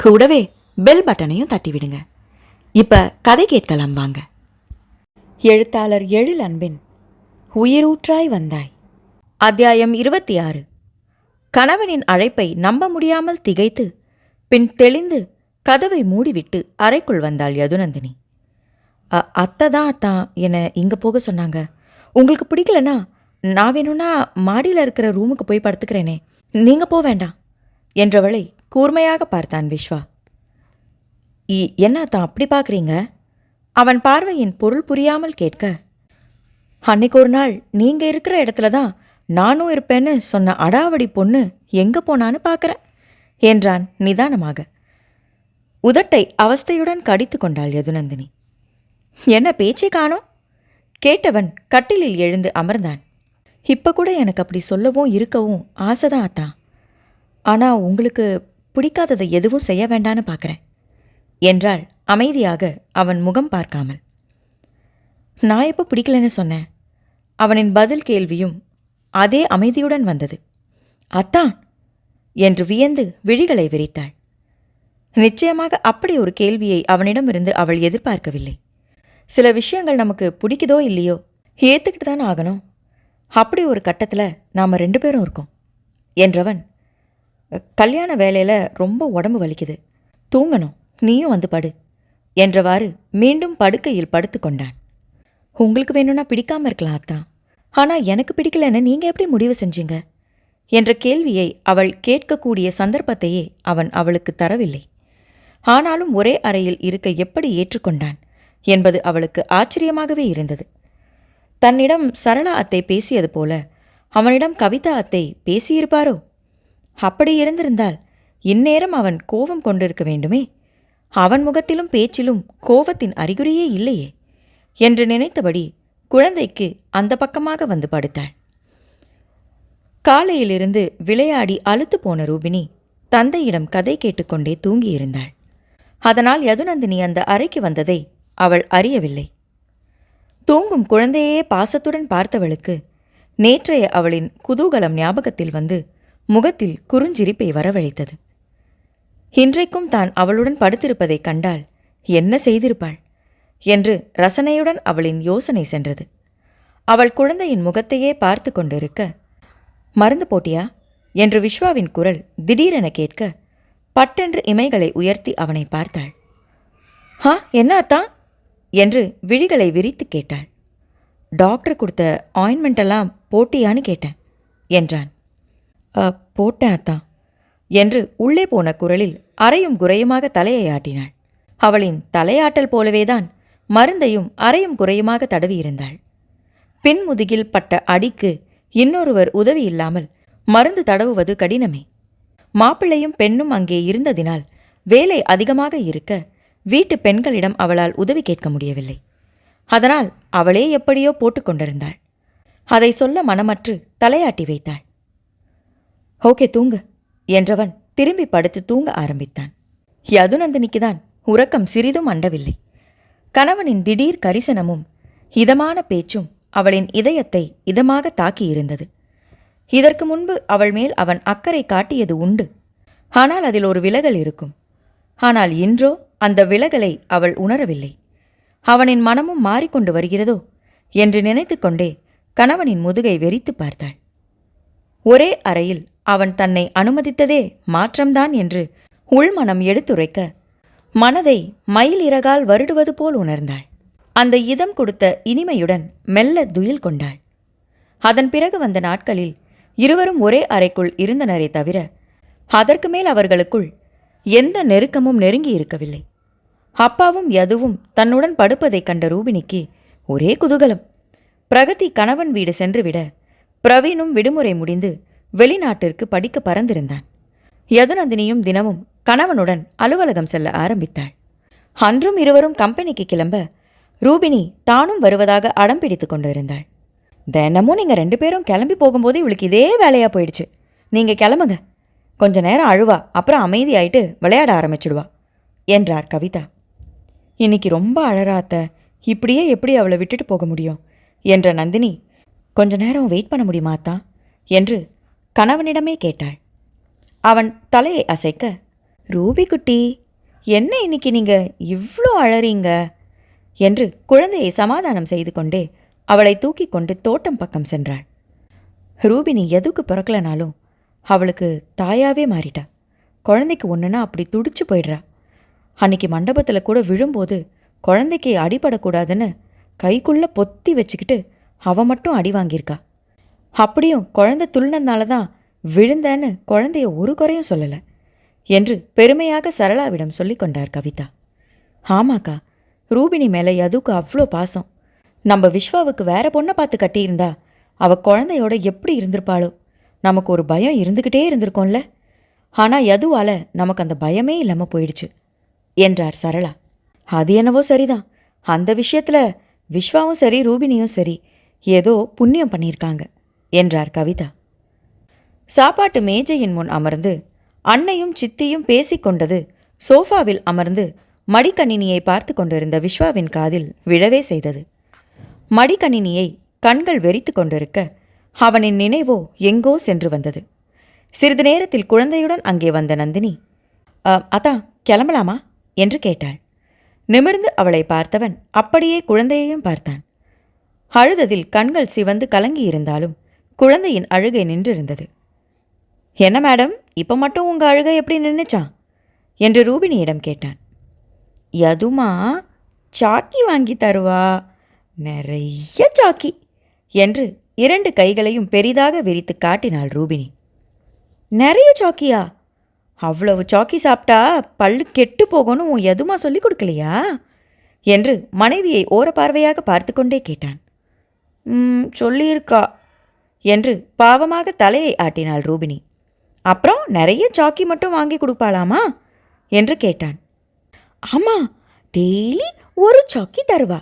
கூடவே பெல் பட்டனையும் தட்டிவிடுங்க. இப்போ இப்ப கதை கேட்கலாம் வாங்க. எழுத்தாளர் எழில் அன்பின் உயிரூற்றாய் வந்தாய். அத்தியாயம் இருபத்தி ஆறு கணவனின் அழைப்பை நம்ப முடியாமல் திகைத்து பின் தெளிந்து கதவை மூடிவிட்டு அறைக்குள் வந்தாள் யதுநந்தினி. அ அத்தை தான் அத்தான் என்னை இங்கே போக சொன்னாங்க. உங்களுக்கு பிடிக்கலனா நான் வேணும்னா மாடியில் இருக்கிற ரூமுக்கு போய் படுத்துக்கிறேனே. நீங்கள் போக வேண்டாம். என்றவளை கூர்மையாக பார்த்தான் விஸ்வா இ என்ன அத்தான் அப்படி பார்க்குறீங்க? அவன் பார்வையின் பொருள் புரியாமல் கேட்க அன்னைக்கு ஒரு நாள் நீங்கள் இருக்கிற இடத்துல தான் நானும் இருப்பேன்னு சொன்ன அடாவடி பொண்ணு எங்கே போனான்னு பார்க்குறேன் என்றான் நிதானமாக. உதட்டை அவஸ்தையுடன் கடித்து கொண்டாள் யதுநந்தினி. என்ன பேச்சே காணோம்? கேட்டவன் கட்டிலில் எழுந்து அமர்ந்தான். இப்போ கூட எனக்கு அப்படி சொல்லவும் இருக்கவும் ஆசைதான் அத்தான் ஆனா உங்களுக்கு பிடிக்காததை எதுவும் செய்ய வேண்டான்னு பார்க்குறேன் என்றாள் அமைதியாக அவன் முகம் பார்க்காமல். நான் எப்போ பிடிக்கலன்னு சொன்னேன்? அவனின் பதில் கேள்வியும் அதே அமைதியுடன் வந்தது. அத்தான்! என்று வியந்து விழிகளை விரித்தாள். நிச்சயமாக அப்படி ஒரு கேள்வியை அவனிடமிருந்து அவள் எதிர்பார்க்கவில்லை. சில விஷயங்கள் நமக்கு பிடிக்குதோ இல்லையோ ஏத்துக்கிட்டு தான் ஆகணும். அப்படி ஒரு கட்டத்தில் நாம் ரெண்டு பேரும் இருக்கோம் என்றவன் கல்யாண வேலையில் ரொம்ப உடம்பு வலிக்குது. தூங்கணும். நீயும் வந்து படு. என்றவாறு மீண்டும் படுக்கையில் படுத்து கொண்டான். உங்களுக்கு வேணும்னா பிடிக்காம இருக்கலாம் அத்தான் ஆனால் எனக்கு பிடிக்கலன்னு நீங்கள் எப்படி முடிவு செஞ்சீங்க? என்ற கேள்வியை அவள் கேட்கக்கூடிய சந்தர்ப்பத்தையே அவன் அவளுக்கு தரவில்லை. ஆனாலும் ஒரே அறையில் இருக்க எப்படி ஏற்றுக்கொண்டான் என்பது அவளுக்கு ஆச்சரியமாகவே இருந்தது. தன்னிடம் சரளா அத்தை பேசியது போல அவனிடம் கவிதா அத்தை பேசியிருப்பாரோ? அப்படி இருந்திருந்தால் இந்நேரம் அவன் கோபம் கொண்டிருக்க வேண்டுமே. அவன் முகத்திலும் பேச்சிலும் கோபத்தின் அறிகுறியே இல்லையே என்று நினைத்தபடி குழந்தைக்கு அந்த பக்கமாக வந்து படுத்தாள். காலையிலிருந்து விளையாடி அழுத்து போன ரூபினி தந்தையிடம் கதை கேட்டுக்கொண்டே தூங்கியிருந்தாள். அதனால் யதுநந்தினி அந்த அறைக்கு வந்ததை அவள் அறியவில்லை. தூங்கும் குழந்தையே பாசத்துடன் பார்த்தவளுக்கு நேற்றைய அவளின் குதூகலம் ஞாபகத்தில் வந்து முகத்தில் குறுஞ்சிரிப்பை வரவழைத்தது. இன்றைக்கும் தான் அவளுடன் படுத்திருப்பதைக் கண்டால் என்ன செய்திருப்பாள்? என்று ரசனையுடன் அவளின் யோசனை சென்றது. அவள் குழந்தையின் முகத்தையே பார்த்து கொண்டிருக்க மருந்து போட்டியா? என்று விஸ்வாவின் குரல் திடீரென கேட்க பட்டென்று இமைகளை உயர்த்தி அவனை பார்த்தாள். ஹா என்ன அத்தான் என்று விழிகளை விரித்து கேட்டாள். டாக்டர் கொடுத்த ஆயின்மெண்டெல்லாம் போட்டியான்னு கேட்டேன் என்றான். போட்டேன் அத்தான் என்று உள்ளே போன குரலில் அரையும் குறையுமாக தலையை ஆட்டினாள். அவளின் தலையாட்டல் போலவேதான் மருந்தையும் அரையும் குறையுமாக தடவியிருந்தாள். பின்முதுகில் பட்ட அடிக்கு இன்னொருவர் உதவி இல்லாமல் மருந்து தடவுவது கடினமே. மாப்பிள்ளையும் பெண்ணும் அங்கே இருந்ததினால் வேலை அதிகமாக இருக்க வீட்டு பெண்களிடம் அவளால் உதவி கேட்க முடியவில்லை. அதனால் அவளே எப்படியோ போட்டுக்கொண்டிருந்தாள் அதை சொல்ல மனமற்று தலையாட்டி வைத்தாள். ஓகே தூங்கு என்றவன் திரும்பி படுத்து தூங்க ஆரம்பித்தான். யதுநந்தினிக்கு தான் உறக்கம் சிறிதும் அண்டவில்லை. கணவனின் திடீர் கரிசனமும் இதமான பேச்சும் அவளின் இதயத்தை இதமாக தாக்கியிருந்தது. இதற்கு முன்பு அவள் மேல் அவன் அக்கறை காட்டியது உண்டு. ஆனால் அதில் ஒரு விலகல் இருக்கும். ஆனால் இன்றோ அந்த விலகலை அவள் உணரவில்லை. அவனின் மனமும் மாறிக்கொண்டு வருகிறதோ என்று நினைத்துக்கொண்டே கணவனின் முதுகை வெறித்து பார்த்தாள். ஒரே அறையில் அவன் தன்னை அனுமதித்ததே மாற்றம்தான் என்று உள்மனம் எடுத்துரைக்க மனதை மயில் இறகால் வருடுவது போல் உணர்ந்தாள். அந்த இதம் கொடுத்த இனிமையுடன் மெல்ல துயில் கொண்டாள். அதன் பிறகு வந்த நாட்களில் இருவரும் ஒரே அறைக்குள் இருந்தனரே தவிர அதற்கு மேல் அவர்களுக்குள் எந்த நெருக்கமும் நெருங்கி இருக்கவில்லை. அப்பாவும் யதுவும் தன்னுடன் படுப்பதைக் கண்ட ரூபினிக்கு ஒரே குதூகலம். பிரகதி கணவன் வீடு சென்றுவிட பிரவீனும் விடுமுறை முடிந்து வெளிநாட்டிற்கு படிக்க பறந்திருந்தான். யதுநந்தினியும் தினமும் கணவனுடன் அலுவலகம் செல்ல ஆரம்பித்தாள். அன்றும் இருவரும் கம்பெனிக்கு கிளம்ப ரூபினி தானும் வருவதாக அடம் பிடித்து கொண்டு இருந்தாள் தினமும் நீங்கள் ரெண்டு பேரும் கிளம்பி போகும்போது இவளுக்கு இதே வேலையாக போயிடுச்சு. நீங்கள் கிளம்புங்க. கொஞ்ச நேரம் அழுவா அப்புறம் அமைதியாயிட்டு விளையாட ஆரம்பிச்சிடுவா என்றார் கவிதா. இன்னைக்கு ரொம்ப அழறாத்த இப்படியே எப்படி அவளை விட்டுட்டு போக முடியும்? என்ற நந்தினி கொஞ்ச நேரம் வெயிட் பண்ண முடியுமா அத்தா? என்று கணவனிடமே கேட்டாள். அவன் தலையை அசைக்க ரூபி குட்டி என்ன இன்னைக்கு நீங்க இவ்வளோ அழறீங்க? என்று குழந்தையை சமாதானம் செய்து கொண்டே அவளை தூக்கி கொண்டு தோட்டம் பக்கம் சென்றாள். ரூபினி எதுக்கு பிறக்கலனாலும் அவளுக்கு தாயாவே மாறிட்டா. குழந்தைக்கு ஒன்றுனா அப்படி துடிச்சு போயிடுறா. அன்னைக்கு மண்டபத்தில் கூட விழும்போது குழந்தைக்கு அடிபடக்கூடாதுன்னு கைக்குள்ள பொத்தி வச்சுக்கிட்டு அவ மட்டும் அடி வாங்கியிருக்கா. அப்படியும் குழந்தை துள்ளினதுனால தான் விழுந்தேன்னு குழந்தைய ஒரு குறையும் சொல்லலை என்று பெருமையாக சரளாவிடம் சொல்லிக் கொண்டார் கவிதா. ஆமாக்கா ரூபினி மேலே யதுக்கு அவ்வளோ பாசம். நம்ம விஸ்வாவுக்கு வேற பொண்ணை பார்த்து கட்டியிருந்தா அவ குழந்தையோட எப்படி இருந்திருப்பாளோ? நமக்கு ஒரு பயம் இருந்துக்கிட்டே இருந்திருக்கோம்ல. ஆனால் யதுவால் நமக்கு அந்த பயமே இல்லாமல் போயிடுச்சு என்றார் சரளா. அது என்னவோ சரிதான். அந்த விஷயத்துல விஸ்வாவும் சரி ரூபினியும் சரி. ஏதோ புண்ணியம் பண்ணியிருக்காங்க என்றார் கவிதா. சாப்பாட்டு மேஜையின் முன் அமர்ந்து அன்னையும் சித்தியும் பேசிக்கொண்டது சோஃபாவில் அமர்ந்து மடிக்கணினியை பார்த்து கொண்டிருந்த விஸ்வாவின் காதில் விழவே செய்தது. மடிக்கணினியை கண்கள் வெறித்து கொண்டிருக்க அவனின் நினைவோ எங்கோ சென்று வந்தது. சிறிது நேரத்தில் குழந்தையுடன் அங்கே வந்த நந்தினி "அ, அதான் கிளம்பலாமா? என்று கேட்டாள். நிமிர்ந்து அவளை பார்த்தவன் அப்படியே குழந்தையையும் பார்த்தான். அழுததில் கண்கள் சிவந்து கலங்கியிருந்தாலும் குழந்தையின் அழுகை நின்றிருந்தது. என்ன மேடம் இப்போ மட்டும் உங்க அழுகை எப்படி நின்னுச்சான் என்று ரூபினியிடம் கேட்டான். யதுமா சாக்கி வாங்கி தருவா? நிறைய சாக்கி என்று இரண்டு கைகளையும் பெரிதாக விரித்து காட்டினாள் ரூபினி நிறைய சாக்கியா? அவ்வளவு சாக்கி சாப்பிட்டா பல்லு கெட்டு போகணும் உன் எதுமா சொல்லிக் கொடுக்கலையா? என்று மனைவியை ஓரப்பார்வையாக பார்த்து கொண்டே கேட்டான். சொல்லியிருக்கா என்று பாவமாக தலையை ஆட்டினாள் ரூபினி. அப்புறம் நிறைய சாக்கி மட்டும் வாங்கி கொடுப்பாளாமா என்று கேட்டான். ஆமா டெய்லி ஒரு சாக்கி தருவா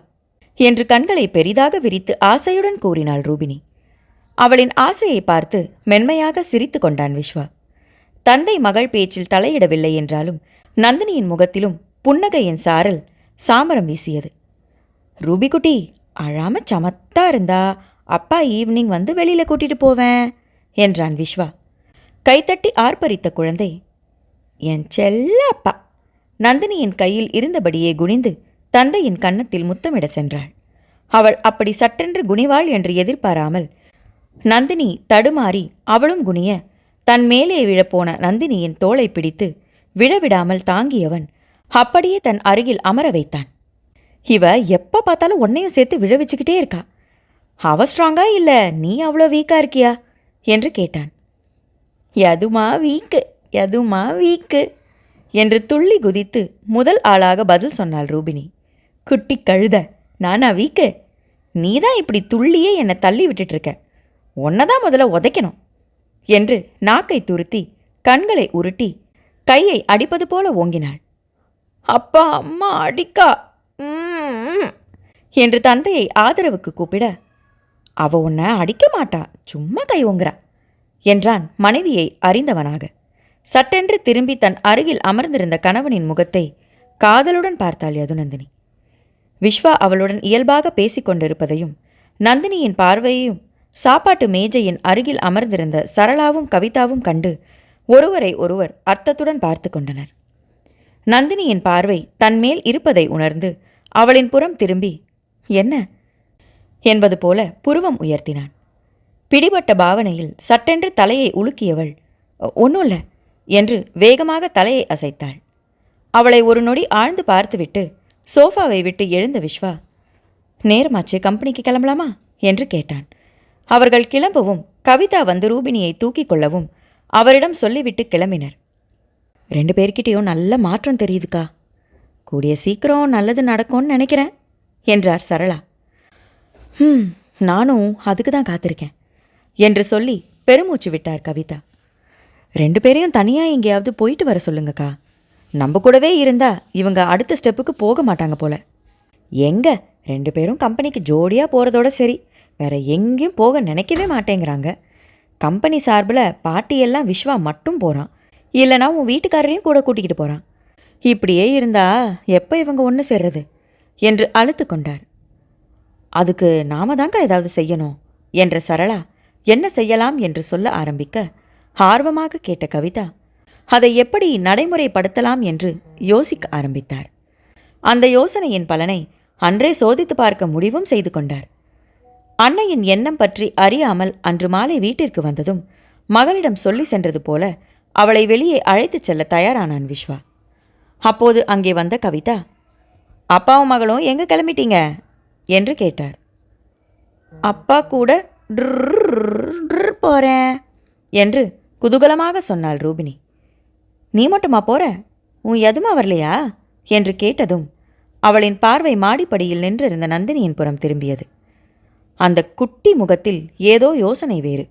என்று கண்களை பெரிதாக விரித்து ஆசையுடன் கூறினாள் ரூபினி. அவளின் ஆசையை பார்த்து மென்மையாக சிரித்து கொண்டான் விஸ்வா. தந்தை மகள் பேச்சில் தலையிடவில்லை என்றாலும் நந்தினியின் முகத்திலும் புன்னகையின் சாரல் சாமரம் வீசியது. ரூபிகுட்டி அழாமல் சமத்தா இருந்தா அப்பா ஈவினிங் வந்து வெளியில கூட்டிட்டு போவேன் என்றான் விஸ்வா. கைத்தட்டி ஆர்ப்பரித்த குழந்தை என் செல்ல அப்பா நந்தினியின் கையில் இருந்தபடியே குனிந்து தந்தையின் கன்னத்தில் முத்தமிட சென்றாள். அவள் அப்படி சட்டென்று குனிவாள் என்று எதிர்பாராமல் நந்தினி தடுமாறி அவளும் குனிய தன் மேலே விழப்போன நந்தினியின் தோளை பிடித்து விழவிடாமல் தாங்கியவன் அப்படியே தன் அருகில் அமர வைத்தான். இவ எப்போ பார்த்தாலும் உன்னையும் சேர்த்து விழ வச்சுக்கிட்டே இருக்கா. அவ ஸ்ட்ராங்கா இல்லை நீ அவ்வளோ வீக்கா இருக்கியா? என்று கேட்டான். எதுமா வீக்கு எதுமா வீக்கு என்று துள்ளி குதித்து முதல் ஆளாக பதில் சொன்னாள் ரூபினி. குட்டி கழுத நானா வீக்கு நீ தான் இப்படி துள்ளியே என்னை தள்ளி விட்டுட்டு இருக்க. உன்னை தான் முதல்ல உதைக்கணும் என்று நாக்கை துருத்தி கண்களை உருட்டி கையை அடிப்பது போல ஓங்கினாள். அப்பா அம்மா அடிக்கா. என்று தந்தையை ஆதரவுக்கு கூப்பிட அவ உன்னை அடிக்க மாட்டா சும்மா கை ஓங்குறா என்றான் மனைவியை அறிந்தவனாக. சட்டென்று திரும்பி தன் அருகில் அமர்ந்திருந்த கணவனின் முகத்தை காதலுடன் பார்த்தாள் யதுநந்தினி. விஸ்வா அவளுடன் இயல்பாக பேசிக் கொண்டிருப்பதையும் நந்தினியின் பார்வையையும் சாப்பாட்டு மேஜையின் அருகில் அமர்ந்திருந்த சரளாவும் கவிதாவும் கண்டு ஒருவரை ஒருவர் அர்த்தத்துடன் பார்த்து கொண்டனர். நந்தினியின் பார்வை தன்மேல் இருப்பதை உணர்ந்து அவளின் புறம் திரும்பி என்ன? என்பது போல புருவம் உயர்த்தினான். பிடிபட்ட பாவனையில் சட்டென்று தலையை உலுக்கியவள் ஒன்றும் இல்லை என்று வேகமாக தலையை அசைத்தாள். அவளை ஒரு நொடி ஆழ்ந்து பார்த்துவிட்டு சோஃபாவை விட்டு எழுந்த விஸ்வா நேரமாச்சு கம்பெனிக்கு கிளம்பலாமா? என்று கேட்டான். அவர்கள் கிளம்பவும் கவிதா வந்து ரூபினியை தூக்கிக் கொள்ளவும் அவரிடம் சொல்லிவிட்டு கிளம்பினர். ரெண்டு பேர்கிட்டயும் நல்ல மாற்றம் தெரியுதுக்கா? கூடிய சீக்கிரம் நல்லது நடக்கும்னு நினைக்கிறேன் என்றார் சரளா. ம் நானும் அதுக்கு தான் காத்திருக்கேன் என்று சொல்லி பெருமூச்சு விட்டார் கவிதா. ரெண்டு பேரையும் தனியாக எங்கேயாவது போயிட்டு வர சொல்லுங்கக்கா. நம்ம கூடவே இருந்தா இவங்க அடுத்த ஸ்டெப்புக்கு போக மாட்டாங்க போல. எங்க? ரெண்டு பேரும் கம்பெனிக்கு ஜோடியாக போகிறதோட சரி. வேற எங்கேயும் போக நினைக்கவே மாட்டேங்கிறாங்க. கம்பெனி சார்பில் பாட்டியெல்லாம் விஸ்வா மட்டும் போகிறான் இல்லைனா உன் வீட்டுக்காரரையும் கூட கூட்டிக்கிட்டு போகிறான் இப்படியே இருந்தா எப்போ இவங்க ஒன்று சேர்றது? என்று அழுத்து கொண்டார். அதுக்கு நாம தாங்க ஏதாவது செய்யணும் என்ற சரளா என்ன செய்யலாம் என்று சொல்ல ஆரம்பிக்க ஆர்வமாக கேட்ட கவிதா அதை எப்படி நடைமுறைப்படுத்தலாம் என்று யோசிக்க ஆரம்பித்தார். அந்த யோசனையின் பலனை அன்றே சோதித்து பார்க்க முடிவும் செய்து கொண்டார். அன்னையின் எண்ணம் பற்றி அறியாமல் அன்று மாலை வீட்டிற்கு வந்ததும் மகளிடம் சொல்லி சென்றது போல அவளை வெளியே அழைத்துச் செல்ல தயாரானான் விஸ்வா அப்போது அங்கே வந்த கவிதா அப்பாவும் மகளும் எங்கே கிளம்பிட்டீங்க? என்று கேட்டார். அப்பா கூட போகிறேன் என்று குதூகலமாக சொன்னாள் ரூபினி நீ மட்டுமா போற உன் எதுமா வரலையா என்று கேட்டதும் அவளின் பார்வை மாடிப்படியில் நின்றிருந்த நந்தினியின் புறம் திரும்பியது அந்த குட்டி முகத்தில் ஏதோ யோசனை வேறு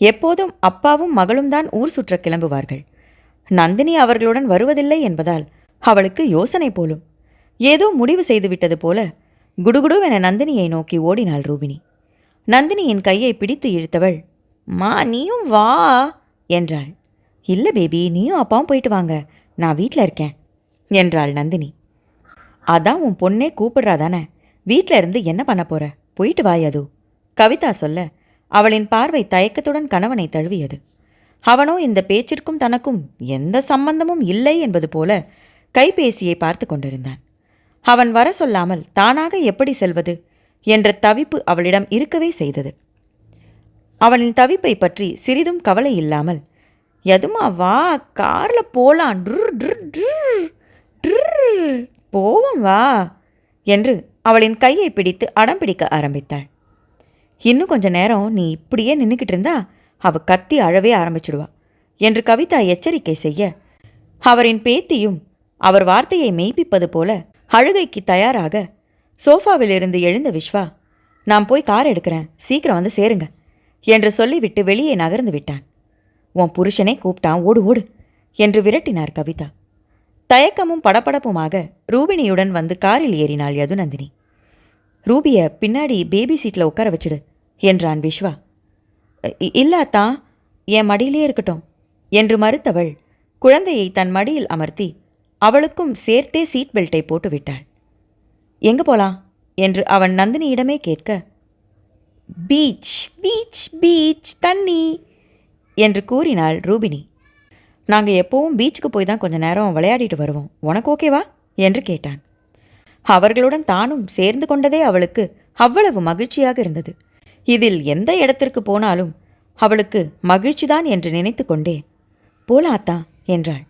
எப்போதும் அப்பாவும் மகளும் தான் ஊர் சுற்ற கிளம்புவார்கள் நந்தினி அவர்களுடன் வருவதில்லை என்பதால் அவளுக்கு யோசனை போலும். ஏதோ முடிவு செய்துவிட்டது போல குடுகுடுவென நந்தினியை நோக்கி ஓடினாள் ரூபினி நந்தினியின் கையை பிடித்து இழுத்தவள் மா நீயும் வா என்றாள். இல்லை பேபி நீயும் அப்பாவும் போயிட்டு வாங்க நான் வீட்டில் இருக்கேன் என்றாள் நந்தினி. அதான் உன் பொண்ணே கூப்பிடுறா தானே வீட்டில் இருந்து என்ன பண்ண போற? போயிட்டு வாய் அது கவிதா சொல்ல அவளின் பார்வை தயக்கத்துடன் கணவனை தழுவியது. அவனோ இந்த பேச்சிற்கும் தனக்கும் எந்த சம்பந்தமும் இல்லை என்பது போல கைபேசியை பார்த்து கொண்டிருந்தான். அவன் வர சொல்லாமல் தானாக எப்படி செல்வது என்ற தவிப்பு அவளிடம் இருக்கவே செய்தது. அவனின் தவிப்பை பற்றி சிறிதும் கவலை இல்லாமல் எதுமா வா காரில் போலாம் போவோம் வா என்று அவளின் கையை பிடித்து அடம் பிடிக்க ஆரம்பித்தாள். இன்னும் கொஞ்ச நேரம் நீ இப்படியே நின்றுக்கிட்டு இருந்தா அவ கத்தி அழவே ஆரம்பிச்சிடுவா என்று கவிதா எச்சரிக்கை செய்ய அவரின் பேத்தியும் அவர் வார்த்தையை மெய்ப்பிப்பது போல அழுகைக்கு தயாராக சோஃபாவிலிருந்து எழுந்த விஸ்வா நான் போய் கார் எடுக்கிறேன் சீக்கிரம் வந்து சேருங்க என்று சொல்லிவிட்டு வெளியே நகர்ந்து விட்டான். உன் புருஷனே கூப்பிட்டான் ஓடு ஓடு என்று விரட்டினார் கவிதா. தயக்கமும் படபடப்புமாக ரூபினியுடன் வந்து காரில் ஏறினாள் யதுநந்தினி. ரூபிய பின்னாடி பேபி சீட்டில் உட்கார வச்சிடு என்றான் விஸ்வா இல்லாத்தான் என் மடியிலே இருக்கட்டும் என்று மறுத்தவள் குழந்தையை தன் மடியில் அமர்த்தி அவளுக்கும் சேர்த்தே சீட் பெல்ட்டை போட்டு விட்டாள். எங்க போலாம்? என்று அவன் நந்தினியிடமே கேட்க பீச் பீச் பீச் தண்ணி என்று கூறினாள் ரூபினி. நாங்கள் எப்போவும் பீச்சுக்கு போய் தான் கொஞ்ச நேரம் விளையாடிட்டு வருவோம். உனக்கு ஓகேவா என்று கேட்டான். அவர்களுடன் தானும் சேர்ந்து கொண்டதே அவளுக்கு அவ்வளவு மகிழ்ச்சியாக இருந்தது. இதில் எந்த இடத்திற்கு போனாலும் அவளுக்கு மகிழ்ச்சிதான் என்று நினைத்து கொண்டே போலாத்தா என்றாள்.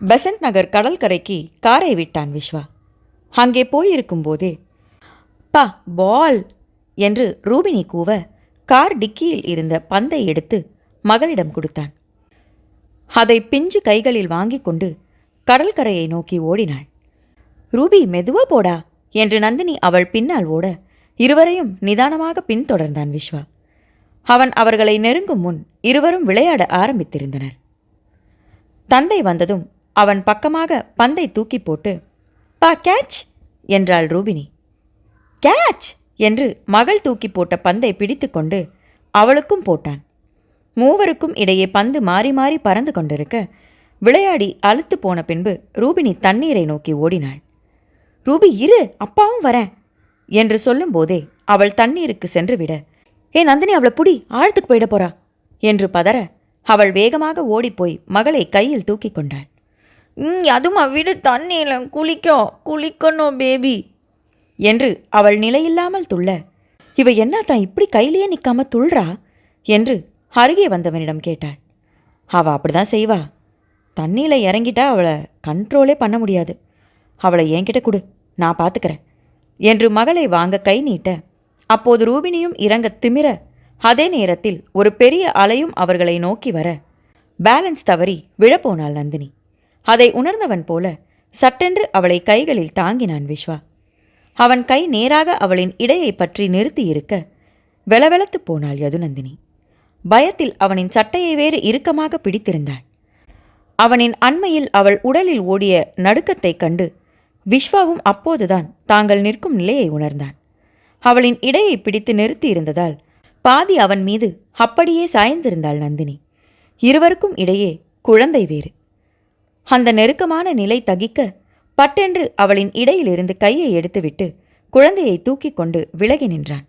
பெசன்ட் நகர் கடற்கரைக்கு காரை விட்டான் விஸ்வா. அங்கே போயிருக்கும் போதே பா பால் என்று ரூபினி கூவ கார் டிக்கியில் இருந்த பந்தை எடுத்து மகளிடம் கொடுத்தான். அதை பிஞ்சு கைகளில் வாங்கிக் கொண்டு கடற்கரையை நோக்கி ஓடினாள். ரூபி மெதுவா போடா என்று நந்தினி அவள் பின்னால் ஓட இருவரையும் நிதானமாக பின்தொடர்ந்தான் விஸ்வா. அவன் அவர்களை நெருங்கும் முன் இருவரும் விளையாட ஆரம்பித்திருந்தனர். தந்தை வந்ததும் அவன் பக்கமாக பந்தை தூக்கி போட்டு பா கேட்ச்! என்றாள் ரூபினி. கேட்ச்! என்று மகள் தூக்கி போட்ட பந்தை பிடித்துக்கொண்டு அவளுக்கும் போட்டான். மூவருக்கும் இடையே பந்து மாறி மாறி பறந்து கொண்டிருக்க விளையாடி அழுத்து போன பின்பு ரூபினி தண்ணீரை நோக்கி ஓடினாள். ரூபி இரு அப்பாவும் வரேன். என்று சொல்லும்போதே அவள் தண்ணீருக்கு சென்று விட ஏ நந்தினி அவளை புடி ஆழத்துக்கு போயிட போறா என்று பதற அவள் வேகமாக ஓடிப்போய் மகளை கையில் தூக்கி கொண்டாள். ம் அதுமா விடு தண்ணியில் குளிக்கோ குளிக்கணும் பேபி என்று அவள் நிலையில்லாமல் துள்ள இவ என்ன தான் இப்படி கையிலேயே நிற்காம துள்றா? என்று அருகே வந்தவனிடம் கேட்டாள். அவ அப்படிதான் செய்வா. தண்ணியில் இறங்கிட்டா அவளை கண்ட்ரோலே பண்ண முடியாது. அவளை என்கிட்ட கொடு நான் பார்த்துக்கிறேன் என்று மகளை வாங்க கை நீட்ட. அப்போது ரூபினியும் இறங்க திமிர. அதே நேரத்தில் ஒரு பெரிய அலையும் அவர்களை நோக்கி வர. பேலன்ஸ் தவறி விழப்போனாள் நந்தினி. அதை உணர்ந்தவன் போல சட்டென்று அவளை கைகளில் தாங்கினான் விஸ்வா. அவன் கை நேராக அவளின் இடையை பற்றி நிறுத்தியிருக்க வெலவெலத்து போனாள் யதுநந்தினி. பயத்தில் அவனின் சட்டையை வேறு இறுக்கமாக பிடித்திருந்தாள். அவனின் அண்மையில் அவள் உடலில் ஓடிய நடுக்கத்தைக் கண்டு விஸ்வாவும் அப்போதுதான் தாங்கள் நிற்கும் நிலையை உணர்ந்தான். அவளின் இடையை பிடித்து நிறுத்தியிருந்ததால் பாதி அவன் மீது அப்படியே சாய்ந்திருந்தாள் நந்தினி. இருவருக்கும் இடையே குழந்தை வேறு. அந்த நெருக்கமான நிலை தகிக்க பட்டென்று அவளின் இடையிலிருந்து கையை எடுத்துவிட்டு குழந்தையை தூக்கிக் கொண்டு விலகி நின்றான்.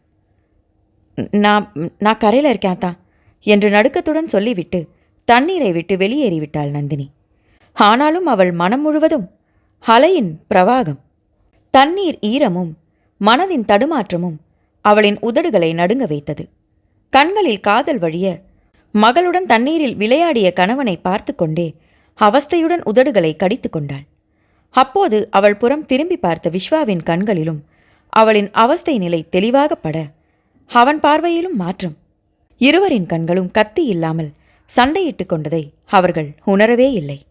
நான் நான் கரையில் இருக்கேன் தான் என்று நடுக்கத்துடன் சொல்லிவிட்டு தண்ணீரை விட்டு வெளியேறிவிட்டாள் நந்தினி. ஆனாலும் அவள் மனம் முழுவதும் அலையின் பிரவாகம். தண்ணீர் ஈரமும் மனதின் தடுமாற்றமும் அவளின் உதடுகளை நடுங்க வைத்தது. கண்களில் காதல் வழிய மகளுடன் தண்ணீரில் விளையாடிய கணவனை பார்த்து கொண்டே அவஸ்தையுடன் உதடுகளை கடித்து கொண்டாள். அப்போது அவள் புறம் திரும்பி பார்த்த விஸ்வாவின் கண்களிலும் அவளின் அவஸ்தை நிலை தெளிவாகப் பட அவன் பார்வையிலும் மாற்றம். இருவரின் கண்களும் கத்தி இல்லாமல் சண்டையிட்டுக் கொண்டதை அவர்கள் உணரவே இல்லை.